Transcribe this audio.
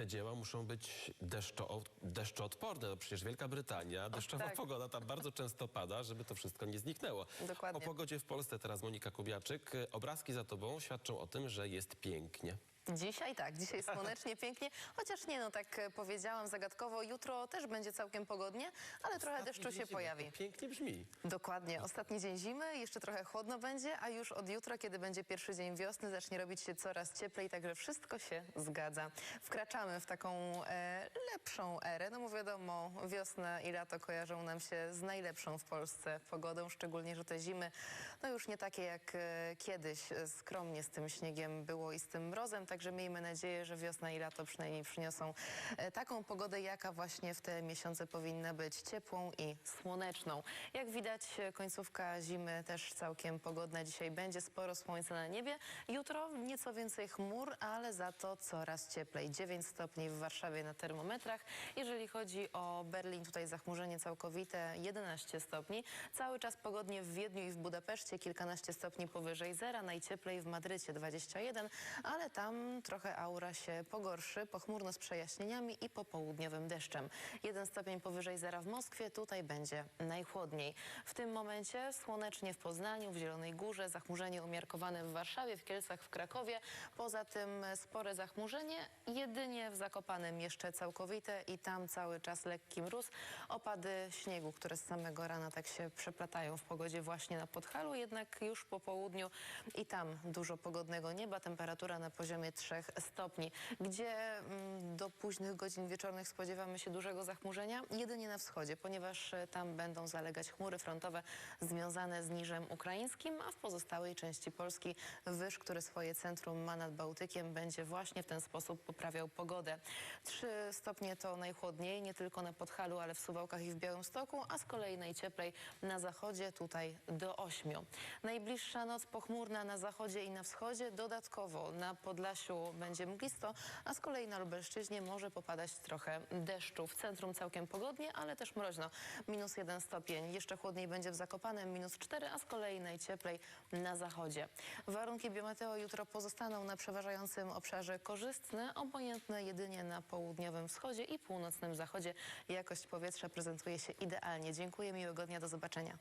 te dzieła muszą być deszczo, deszczoodporne. No przecież Wielka Brytania, deszczowa tak. pogoda tam bardzo często pada, żeby to wszystko nie zniknęło. Dokładnie. O pogodzie w Polsce teraz Monika Kubiaczyk. Obrazki za tobą świadczą o tym, że jest pięknie. Dzisiaj tak, dzisiaj słonecznie, pięknie, chociaż nie no, tak e, powiedziałam zagadkowo, jutro też będzie całkiem pogodnie, ale trochę deszczu się Zimy. pojawi. To Pięknie brzmi. Dokładnie. Ostatni dzień zimy, jeszcze trochę chłodno będzie, a już od jutra, kiedy będzie pierwszy dzień wiosny, zacznie robić się coraz cieplej, także wszystko się zgadza. Wkraczamy w taką e, lepszą erę, no bo wiadomo, wiosna i lato kojarzą nam się z najlepszą w Polsce pogodą, szczególnie, że te zimy, no już nie takie jak e, kiedyś, e, skromnie z tym śniegiem było i z tym mrozem, także miejmy nadzieję, że wiosna i lato przynajmniej przyniosą e, taką pogodę, jaka właśnie w te miesiące powinna być, ciepłą i słoneczną. Jak widać, końcówka zimy też całkiem pogodna. Dzisiaj będzie sporo słońca na niebie. Jutro nieco więcej chmur, ale za to coraz cieplej. 9 stopni w Warszawie na termometrach. Jeżeli chodzi o Berlin, tutaj zachmurzenie całkowite 11 stopni. Cały czas pogodnie w Wiedniu i w Budapeszcie, kilkanaście stopni powyżej zera. Najcieplej w Madrycie 21, ale tam trochę aura się pogorszy, pochmurno z przejaśnieniami i popołudniowym deszczem. Jeden stopień powyżej zera w Moskwie, tutaj będzie najchłodniej. W tym momencie słonecznie w Poznaniu, w Zielonej Górze, zachmurzenie umiarkowane w Warszawie, w Kielcach, w Krakowie. Poza tym spore zachmurzenie, jedynie w Zakopanem jeszcze całkowite i tam cały czas lekki mróz. Opady śniegu, które z samego rana tak się przeplatają w pogodzie właśnie na Podhalu, jednak już po południu i tam dużo pogodnego nieba, temperatura na poziomie 3 stopni. Gdzie mm, do późnych godzin wieczornych spodziewamy się dużego zachmurzenia? Jedynie na wschodzie, ponieważ e, tam będą zalegać chmury frontowe związane z niżem ukraińskim, a w pozostałej części Polski wyż, który swoje centrum ma nad Bałtykiem, będzie właśnie w ten sposób poprawiał pogodę. 3 stopnie to najchłodniej, nie tylko na Podhalu, ale w Suwałkach i w Białymstoku, a z kolei najcieplej na zachodzie, tutaj do 8. Najbliższa noc pochmurna na zachodzie i na wschodzie, dodatkowo na Podlasiu będzie mglisto, a z kolei na Lubelszczyźnie może popadać trochę deszczu. W centrum całkiem pogodnie, ale też mroźno. Minus 1 stopień. Jeszcze chłodniej będzie w Zakopanem, minus 4, a z kolei najcieplej na zachodzie. Warunki biometeo jutro pozostaną na przeważającym obszarze korzystne, obojętne jedynie na południowym wschodzie i północnym zachodzie. Jakość powietrza prezentuje się idealnie. Dziękuję, miłego dnia, do zobaczenia.